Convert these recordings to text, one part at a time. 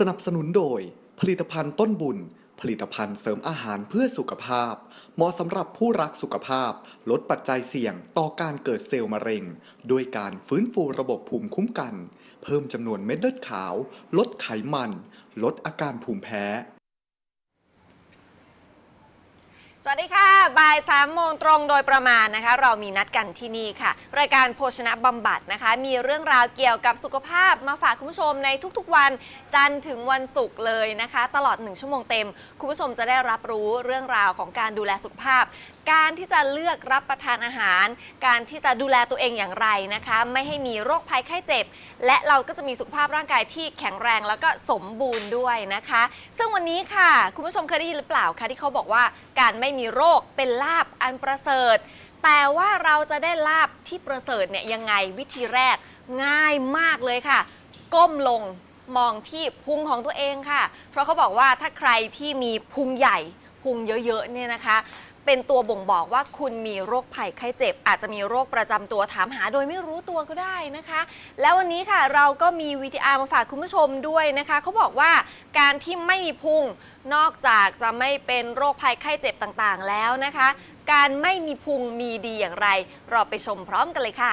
สนับสนุนโดย ผลิตภัณฑ์ต้นบุญ ผลิตภัณฑ์เสริมอาหารเพื่อสุขภาพ เหมาะสำหรับผู้รักสุขภาพ ลดปัจจัยเสี่ยงต่อการเกิดเซลล์มะเร็ง ด้วยการฟื้นฟูระบบภูมิคุ้มกัน เพิ่มจำนวนเม็ดเลือดขาว ลดไขมัน ลดอาการภูมิแพ้ สวัสดีค่ะ บ่าย3ามโมงตรงโดยประมาณนะคะ เรามีนัดกันที่นี่ค่ะ รายการโภชนะบำบัดนะคะ มีเรื่องราวเกี่ยวกับสุขภาพมาฝากคุณผู้ชมในทุกๆวัน จันทร์ถึงวันศุกร์เลยนะคะ ตลอด 1 ชั่วโมงเต็ม คุณผู้ชมจะได้รับรู้เรื่องราวของการดูแลสุขภาพการที่จะเลือกรับประทานอาหาร การที่จะดูแลตัวเองอย่างไรนะคะ ไม่ให้มีโรคภัยไข้เจ็บ และเราก็จะมีสุขภาพร่างกายที่แข็งแรงแล้วก็สมบูรณ์ด้วยนะคะ ซึ่งวันนี้ค่ะ คุณผู้ชมเคยได้ยินหรือเปล่าคะที่เขาบอกว่า การไม่มีโรคเป็นลาบอันประเสริฐ แต่ว่าเราจะได้ลาบที่ประเสริฐเนี่ยยังไงวิธีแรกง่ายมากเลยค่ะ ก้มลงมองที่พุงของตัวเองค่ะ เพราะเขาบอกว่าถ้าใครที่มีพุงใหญ่พุงเยอะๆเนี่ยนะคะ เป็นตัวบ่งบอกว่าคุณมีโรคภัยไข้เจ็บ อาจจะมีโรคประจำตัวถามหาโดยไม่รู้ตัวก็ได้นะคะ แล้ววันนี้ค่ะเราก็มีวิดีอาร์มาฝากคุณผู้ชมด้วยนะคะเขาบอกว่าการที่ไม่มีพุงนอกจากจะไม่เป็นโรคภัยไข้เจ็บต่างๆ แล้วนะคะ การไม่มีพุงมีดีอย่างไร เราไปชมพร้อมกันเลยค่ะ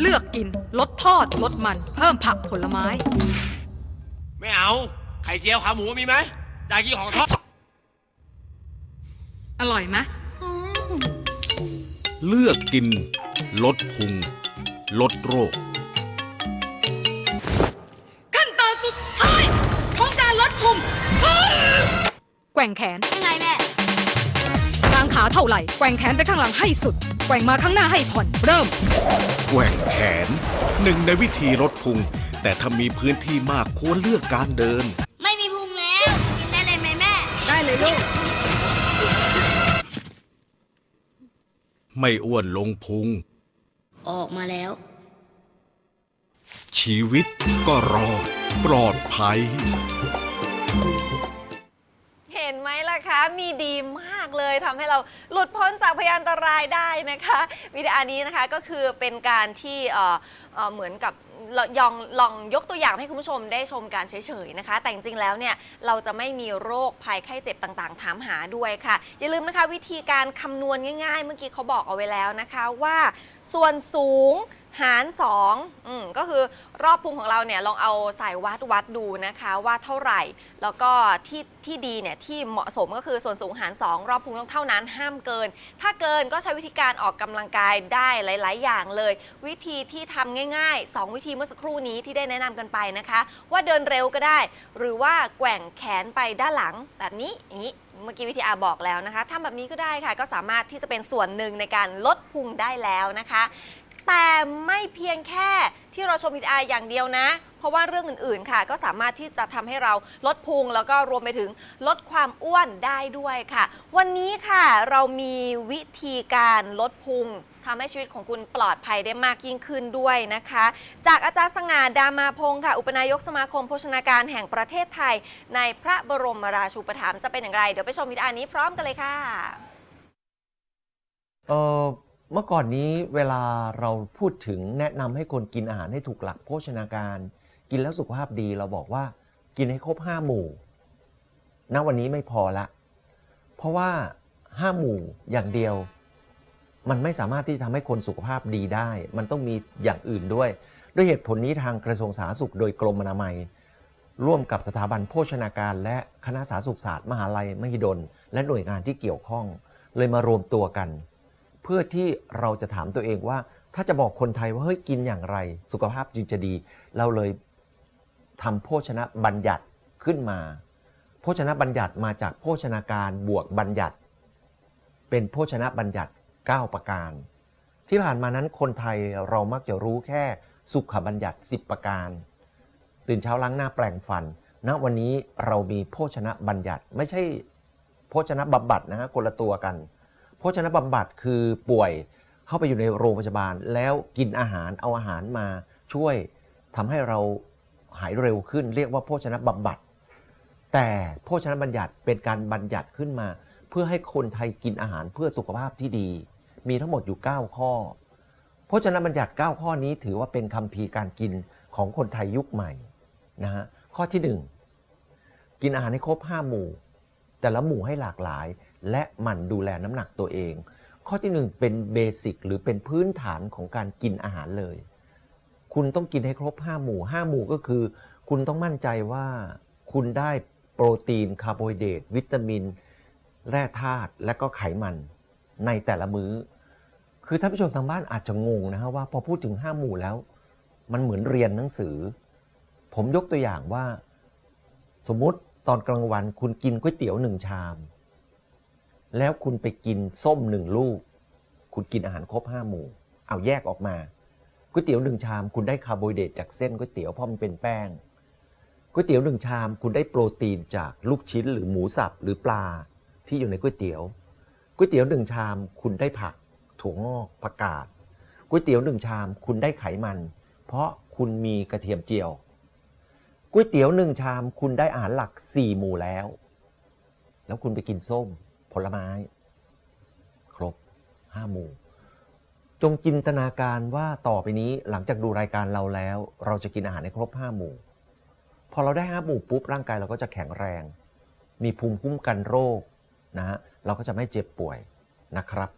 เลือกกิน ลดทอด ลดมัน เพิ่มผักผลไม้ ไม่เอา ไข่เจียวขาหมูมีไหมอยากกินของทอด อร่อยไหมเลือกกิน ลดพุง ลดโรค ขั้นตอนสุดท้ายของการลดพุงแกว่งแขน ยังไงแม่กางขาเท่าไหร่แกว่งแขนไปข้างหลังให้สุด แกว่งมาข้างหน้าให้ผ่อนเริ่ม แกว่งแขนหนึ่งในวิธีลดพุง แต่ถ้ามีพื้นที่มากควรเลือกการเดิน ไม่มีพุงแล้วกินได้เลยไหมแม่ ได้เลยลูก ไม่อ้วนลงพุง ออกมาแล้ว ชีวิตก็รอดปลอดภัยเห็ นะคะ มีดีมากเลยทำให้เราหลุดพ้นจากพยานตรายได้นะคะวิดีโอนี้นะคะก็คือเป็นการที่เออเหมือนกับลองลองยกตัวอย่างให้คุณผู้ชมได้ชมการเฉยๆนะคะ แต่จริงๆแล้วเนี่ยเราจะไม่มีโรคภัยไข้เจ็บต่างๆ ถามหาด้วยค่ะ อย่าลืมนะคะวิธีการคำนวณง่ายๆ เมื่อกี้เขาบอกเอาไว้แล้วนะคะว่า ส่วนสูง หาร2อืมก็คือรอบพุงของเราเนี่ยลองเอาสายวัดวัดดูนะคะว่าเท่าไหร่ แล้วก็ที่ที่ดีเนี่ยที่เหมาะสมก็คือส่วนสูงหาร 2 รอบพุงต้องเท่านั้นห้ามเกิน ถ้าเกินก็ใช้วิธีการออกกำลังกายได้หลาย ๆ อย่างเลย วิธีที่ทำง่าย ๆ 2 วิธีเมื่อสักครู่นี้ที่ได้แนะนำกันไปนะคะ ว่าเดินเร็วก็ได้ หรือว่าแกว่งแขนไปด้านหลังแบบนี้อย่างนี้เมื่อกี้วิธีอาบอกแล้วนะคะทำแบบนี้ก็ได้ค่ะ ก็สามารถที่จะเป็นส่วนหนึ่งในการลดพุงได้แล้วนะคะ แต่ไม่เพียงแค่ที่เราชมวิดีอาร์อย่างเดียวนะ เพราะว่าเรื่องอื่นๆค่ะ ก็สามารถที่จะทำให้เราลดพุงแล้วก็รวมไปถึงลดความอ้วนได้ด้วยค่ะ วันนี้ค่ะเรามีวิธีการลดพุงทำให้ชีวิตของคุณปลอดภัยได้มากยิ่งขึ้นด้วยนะคะ จากอาจารย์สง่าดามาพงศ์ค่ะ อุปนายกสมาคมโภชนาการแห่งประเทศไทย ในพระบรมราชูปถัมภ์จะเป็นอย่างไร เดี๋ยวไปชมวิดีอาร์นี้พร้อมกันเลยค่ะ เมื่อก่อนนี้เวลาเราพูดถึงแนะนำให้คนกินอาหารให้ถูกหลักโภชนาการ กินแล้วสุขภาพดีเราบอกว่ากินให้ครบห้าหมู่ณวันนี้ไม่พอละ เพราะว่าห้าหมู่อย่างเดียว มันไม่สามารถที่จะทำให้คนสุขภาพดีได้ มันต้องมีอย่างอื่นด้วย ด้วยเหตุผลนี้ทางกระทรวงสาธารณสุขโดยกรมอนามัย ร่วมกับสถาบันโภชนาการ และคณะสาธารณสุขศาสตร์มหาลัยมหิดล และหน่วยงานที่เกี่ยวข้อง เลยมารวมตัวกัน เพื่อที่เราจะถามตัวเองว่า ถ้าจะบอกคนไทยว่าเฮ้ยกินอย่างไร สุขภาพจึงจะดี เราเลยทำโภชนะบัญญัติขึ้นมา โภชนะบัญญัติมาจากโภชนาการบวกบัญญัติ เป็นโภชนะบัญญัติ 9 ประการ ที่ผ่านมานั้นคนไทยเรามักจะรู้แค่สุขบัญญัติ 10 ประการ ตื่นเช้าล้างหน้าแปลงฟันณวันนี้เรามีโภชนะบัญญัติ ไม่ใช่โภชนะบำบัดนะฮะคนละตัวกัน โภชนะบำบัดคือป่วยเข้าไปอยู่ในโรงพยาบาล แล้วกินอาหารเอาอาหารมาช่วยทำให้เราหายเร็วขึ้น เรียกว่าโภชนะบำบัด แต่โภชนะบัญญัติเป็นการบัญญัติขึ้นมา เพื่อให้คนไทยกินอาหารเพื่อสุขภาพที่ดี มีทั้งหมดอยู่ 9 ข้อโภชนะบัญญัติ 9 ข้อนี้ถือว่าเป็นคัมภีร์การกินของคนไทยยุคใหม่นะฮะข้อที่ 1 กินอาหารให้ครบ 5 หมู่ แต่ละหมู่ให้หลากหลาย และหมั่นดูแลน้ำหนักตัวเอง ข้อที่1เป็นเบสิกหรือเป็นพื้นฐานของการกินอาหารเลย คุณต้องกินให้ครบ 5 หมู่ 5 หมู่ก็คือ คุณต้องมั่นใจว่าคุณได้โปรตีนคาร์โบไฮเดรตวิตามิน แร่ธาตุและก็ไขมันในแต่ละมื้อ คือท่านผู้ชมทางบ้านอาจจะงงนะฮะว่าพอพูดถึง 5 หมู่แล้ว มันเหมือนเรียนหนังสือ ผมยกตัวอย่างว่า สมมุติตอนกลางวันคุณกินก๋วยเตี๋ยวหนึ่งชาม แล้วคุณไปกินส้มหนึ่งลูก คุณกินอาหารครบ5หมู่ เอาแยกออกมาก๋วยเตี๋ยวหนึ่งชามคุณได้คาร์โบไฮเดรตจากเส้นก๋วยเตี๋ยวเพราะมันเป็นแป้งก๋วยเตี๋ยวหนึ่งชามคุณได้โปรตีนจากลูกชิ้นหรือหมูสับหรือปลาที่อยู่ในก๋วยเตี๋ยวก๋วยเตี๋ยวหนึ่งชามคุณได้ผัก ถั่วงอกผักกาดก๋วยเตี๋ยวหนึ่งชามคุณได้ไขมัน เพราะคุณมีกระเทียมเจียวก๋วยเตี๋ยวหนึ่งชามคุณได้อาหารหลักสี่หมู่แล้ว แล้วคุณไปกินส้ม ผลไม้ ครบห้าหมู่ จงจินตนาการว่าต่อไปนี้หลังจากดูรายการเราแล้ว เราจะกินอาหารให้ครบห้าหมู่ พอเราได้ห้าหมู่ปุ๊บร่างกายเราก็จะแข็งแรง มีภูมิคุ้มกันโรคนะฮะเราก็จะไม่เจ็บป่วยนะครับ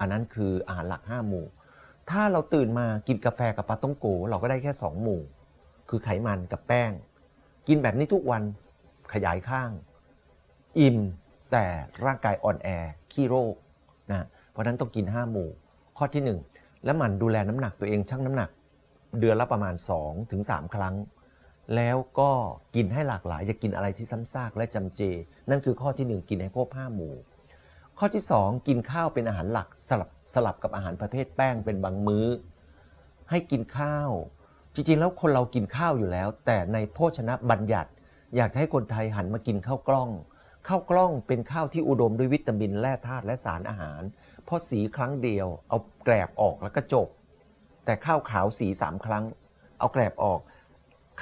อันนั้นคืออาหารหลักห้าหมู่ ถ้าเราตื่นมากินกาแฟกับปลาต้องโก เราก็ได้แค่สองหมู่ คือไขมันกับแป้ง กินแบบนี้ทุกวันขยายข้าง อิ่ม แต่ร่างกายอ่อนแอขี้โรคนะเพราะนั้นต้องกิน 5 หมู่ ข้อที่ 1 แล้วหมั่นดูแลน้ำหนักตัวเองชั่งน้ำหนัก เดือนละประมาณ 2-3ถึง3ครั้ง แล้วก็กินให้หลากหลายจะกินอะไรที่ซ้ำซากและจำเจ นั่นคือข้อที่ 1 กินให้ครบ5หมู่ ข้อที่ 2 กินข้าวเป็นอาหารหลักสลับสลับกับอาหารประเภทแป้งเป็นบางมื้อ ให้กินข้าว จริงๆ แล้วคนเรากินข้าวอยู่แล้ว แต่ในโภชนะบัญญัติ อยากจะให้คนไทยหันมากินข้าวกล้อง ข้าวกล้องเป็นข้าวที่อุดมด้วยวิตามินแร่ธาตุและสารอาหาร เพราะสีครั้งเดียว เอาแกลบออกแล้วก็จบ แต่ข้าวขาวสีสามครั้ง เอาแกลบออก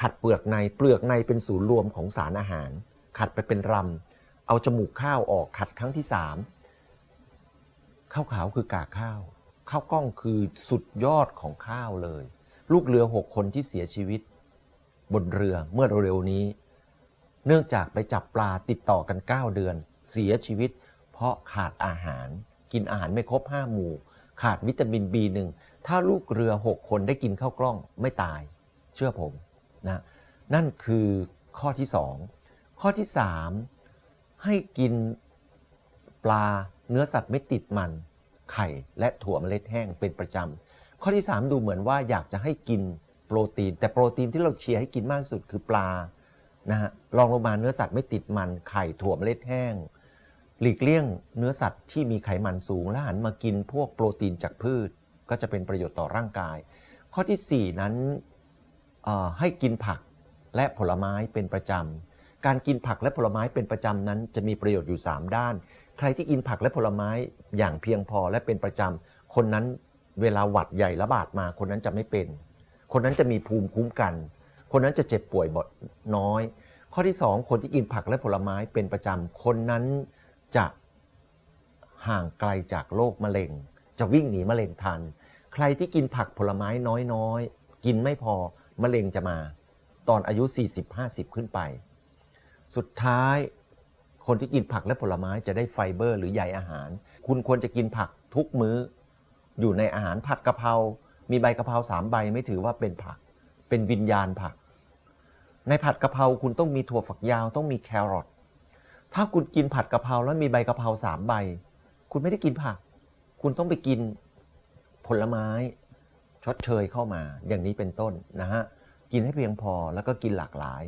ขัดเปลือกในเปลือกในเป็นศูนย์รวมของสารอาหาร ขัดไปเป็นรำเอาจมูกข้าวออกขัดครั้งที่สามข้าวขาวคือกากข้าว ข้าวกล้องคือสุดยอดของข้าวเลย ลูกเรือหกคนที่เสียชีวิต บนเรือเมื่อเร็วๆนี้ เนื่องจากไปจับปลาติดต่อกัน 9 เดือน เสียชีวิต เพราะขาดอาหาร กินอาหารไม่ครบ 5 หมู่ ขาดวิตามิน B1 ถ้าลูกเรือ 6 คนได้กินข้าวกล้องไม่ตาย เชื่อผมนะนั่นคือข้อที่ 2 ข้อที่ 3 ให้กินปลาเนื้อสัตว์ไม่ติดมัน ไข่และถั่วเมล็ดแห้งเป็นประจำ ข้อที่ 3 ดูเหมือนว่าอยากจะให้กินโปรตีน แต่โปรตีนที่เราเชียร์ให้กินมากสุดคือปลา นะฮะรองลงมาเนื้อสัตว์ไม่ติดมันไข่ถั่วเมล็ดแห้ง หลีกเลี่ยงเนื้อสัตว์ที่มีไขมันสูงและหันมากินพวกโปรตีนจากพืช ก็จะเป็นประโยชน์ต่อร่างกาย ข้อทีสี่ 4 นั้นให้กินผักและผลไม้เป็นประจำ การกินผักและผลไม้เป็นประจำนั้น จะมีประโยชน์อยู่ 3 ด้าน ใครที่กินผักและผลไม้อย่างเพียงพอและเป็นประจำ คนนั้นเวลาหวัดใหญ่ระบาดมา คนนั้นจะไม่เป็น คนนั้นจะมีภูมิคุ้มกัน คนนั้นจะเจ็บป่วยบ่อยน้อย ข้อที่ 2 คนที่กินผักและผลไม้เป็นประจำคนนั้นจะห่างไกลจากโรคมะเร็ง จะวิ่งหนีมะเร็งทัน ใครที่กินผักผลไม้น้อยๆ กินไม่พอมะเร็งจะมา ตอนอายุ 40-50 ขึ้นไป สุดท้ายคนที่กินผักและผลไม้จะได้ไฟเบอร์หรือใยอาหาร คุณควรจะกินผักทุกมื้อ อยู่ในอาหารผัดกะเพรา มีใบกะเพราสามใบไม่ถือว่าเป็นผัก เป็นวิญญาณผัก ในผัดกะเพราคุณต้องมีถั่วฝักยาวต้องมีแครอทถ้าคุณกินผัดกะเพราแล้วมีใบกะเพราสามใบ คุณไม่ได้กินผัก คุณต้องไปกินผลไม้ ชดเชยเข้ามา อย่างนี้เป็นต้นนะฮะกินให้เพียงพอแล้วก็กินหลากหลาย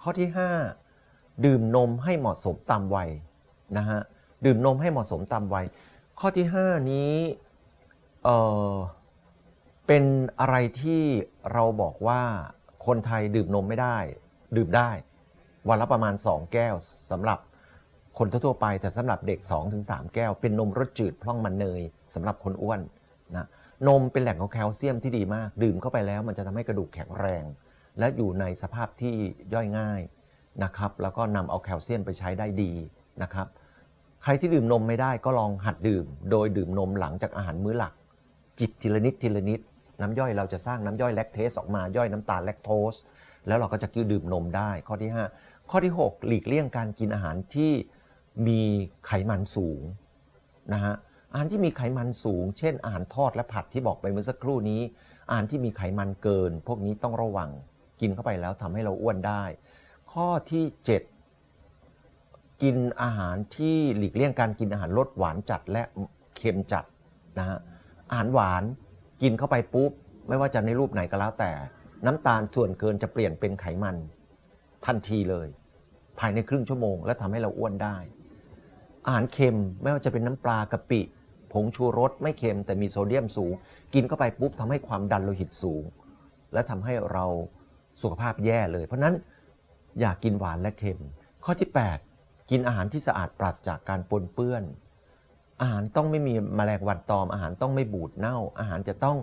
ข้อที่ 5 ดื่มนมให้เหมาะสมตามวัยนะฮะดื่มนมให้เหมาะสมตามวัยข้อที่ 5 นี้เอ่อ เป็นอะไรที่เราบอกว่าคนไทยดื่มนมไม่ได้ ดื่มได้ วันละประมาณ 2 แก้วสำหรับคนทั่วๆไปแต่สำหรับเด็ก 2-3 แก้ว เป็นนมรสจืดพร่องมันเนยสำหรับคนอ้วนนะนมเป็นแหล่งของแคลเซียมที่ดีมาก ดื่มเข้าไปแล้วมันจะทำให้กระดูกแข็งแรง และอยู่ในสภาพที่ย่อยง่ายนะครับแล้วก็นำเอาแคลเซียมไปใช้ได้ดีนะครับใครที่ดื่มนมไม่ได้ก็ลองหัดดื่ม โดยดื่มนมหลังจากอาหารมื้อหลัก จิบทีละนิดทีละนิด น้ำย่อยเราจะสร้างน้ำย่อยแลคเทสออกมาย่อยน้ำตาลแลคโตสแล้วเราก็จะกินดื่มนมได้ ข้อที่ 5 ข้อที่ 6 หลีกเลี่ยงการกินอาหารที่มีไขมันสูงนะฮะอาหารที่มีไขมันสูง เช่น อาหารทอดและผัดที่บอกไปเมื่อสักครู่นี้อาหารที่มีไขมันเกิน พวกนี้ต้องระวังกินเข้าไปแล้วทำให้เราอ้วนได้ ข้อที่ 7 กินอาหารที่หลีกเลี่ยงการกินอาหารรสหวานจัดและเค็มจัดนะฮะอาหารหวาน กินเข้าไปปุ๊บ ไม่ว่าจะในรูปไหนก็แล้วแต่ น้ำตาลส่วนเกินจะเปลี่ยนเป็นไขมัน ทันทีเลย ภายในครึ่งชั่วโมง และทำให้เราอ้วนได้ อาหารเค็มไม่ว่าจะเป็นน้ำปลากะปิ ผงชูรสไม่เค็มแต่มีโซเดียมสูง กินเข้าไปปุ๊บทำให้ความดันโลหิตสูง และทำให้เราสุขภาพแย่เลย เพราะฉะนั้นอย่ากกินหวานและเค็ม ข้อที่ 8 กินอาหารที่สะอาดปราศจากการปนเปื้อน อาหารต้องไม่มีแมลงวันตอม อาหารต้องไม่บูดเน่า อาหารจะต้อง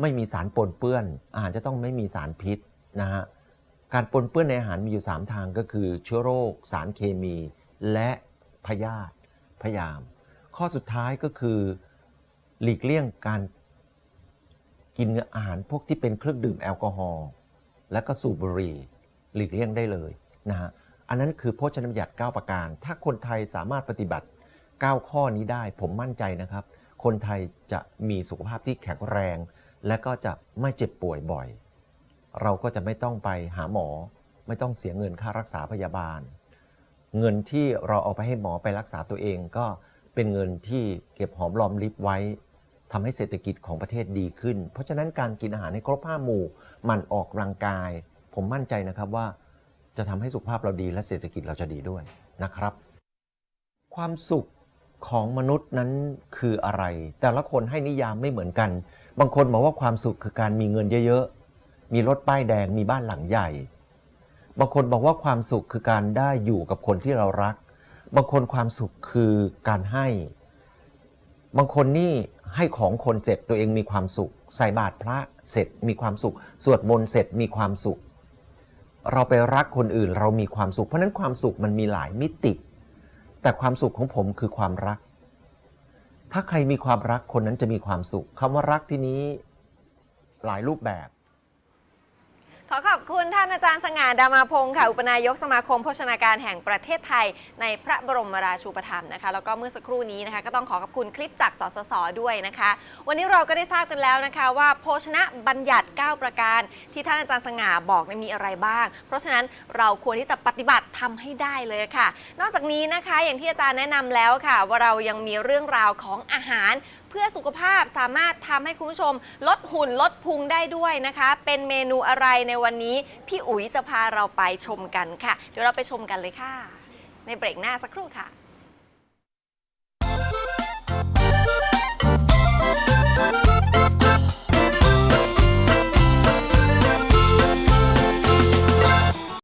ไม่มีสารปนเปื้อน อาหารจะต้องไม่มีสารพิษนะฮะการปนเปื้อนในอาหารมีอยู่ 3 ทางก็คือ เชื้อโรค สารเคมี และพยาธิพยายามข้อสุดท้ายก็คือหลีกเลี่ยงการกินอาหารพวกที่เป็นเครื่องดื่มแอลกอฮอล์และก็สูบบุหรี่หลีกเลี่ยงได้เลยนะฮะอันนั้นคือโภชนบัญญัติ 9 ประการ ถ้าคนไทยสามารถปฏิบัติ 9 ข้อนี้ได้ ผมมั่นใจนะครับ คนไทยจะมีสุขภาพที่แข็งแรง และก็จะไม่เจ็บป่วยบ่อย เราก็จะไม่ต้องไปหาหมอ ไม่ต้องเสียเงินค่ารักษาพยาบาล เงินที่เราเอาไปให้หมอไปรักษาตัวเองก็เป็นเงินที่เก็บหอมรอมริบไว้ทำให้เศรษฐกิจของประเทศดีขึ้น เพราะฉะนั้นการกินอาหารให้ครบห้าหมู่หมันออกกำลังกาย ผมมั่นใจนะครับว่าจะทำให้สุขภาพเราดีและเศรษฐกิจเราจะดีด้วยนะครับ ความสุข ของมนุษย์นั้นคืออะไร แต่ละคนให้นิยามไม่เหมือนกัน บางคนบอกว่าความสุขคือการมีเงินเยอะๆ มีรถป้ายแดงมีบ้านหลังใหญ่ บางคนบอกว่าความสุขคือการได้อยู่กับคนที่เรารัก บางคนความสุขคือการให้ บางคนนี่ให้ของคนเสร็จตัวเองมีความสุข ใส่บาตรพระเสร็จมีความสุข สวดมนต์เสร็จมีความสุข เราไปรักคนอื่นเรามีความสุข เพราะนั้นความสุขมันมีหลายมิติ แต่ความสุขของผมคือความรัก ถ้าใครมีความรักคนนั้นจะมีความสุขคำว่ารักที่นี้หลายรูปแบบ ขอขอบคุณท่านอาจารย์สง่าดามาพงศ์ค่ะ อุปนายกสมาคมโภชนาการแห่งประเทศไทย ในพระบรมราชูปถัมภ์นะคะ แล้วก็เมื่อสักครู่นี้นะคะ ก็ต้องขอขอบคุณคลิปจากสสสด้วยนะคะ วันนี้เราก็ได้ทราบกันแล้วนะคะว่าโภชนะบัญญัติ 9 ประการ ที่ท่านอาจารย์สง่าบอกมีอะไรบ้าง เพราะฉะนั้นเราควรที่จะปฏิบัติทำให้ได้เลยค่ะ นอกจากนี้นะคะอย่างที่อาจารย์แนะนำแล้วค่ะ ว่าเรายังมีเรื่องราวของอาหาร เพื่อสุขภาพสามารถทำให้คุณผู้ชม ลดหุ่นลดพุงได้ด้วยนะคะ เป็นเมนูอะไรในวันนี้ พี่อุ๋ยจะพาเราไปชมกันค่ะ เดี๋ยวเราไปชมกันเลยค่ะ ในเบรกหน้าสักครู่ค่ะ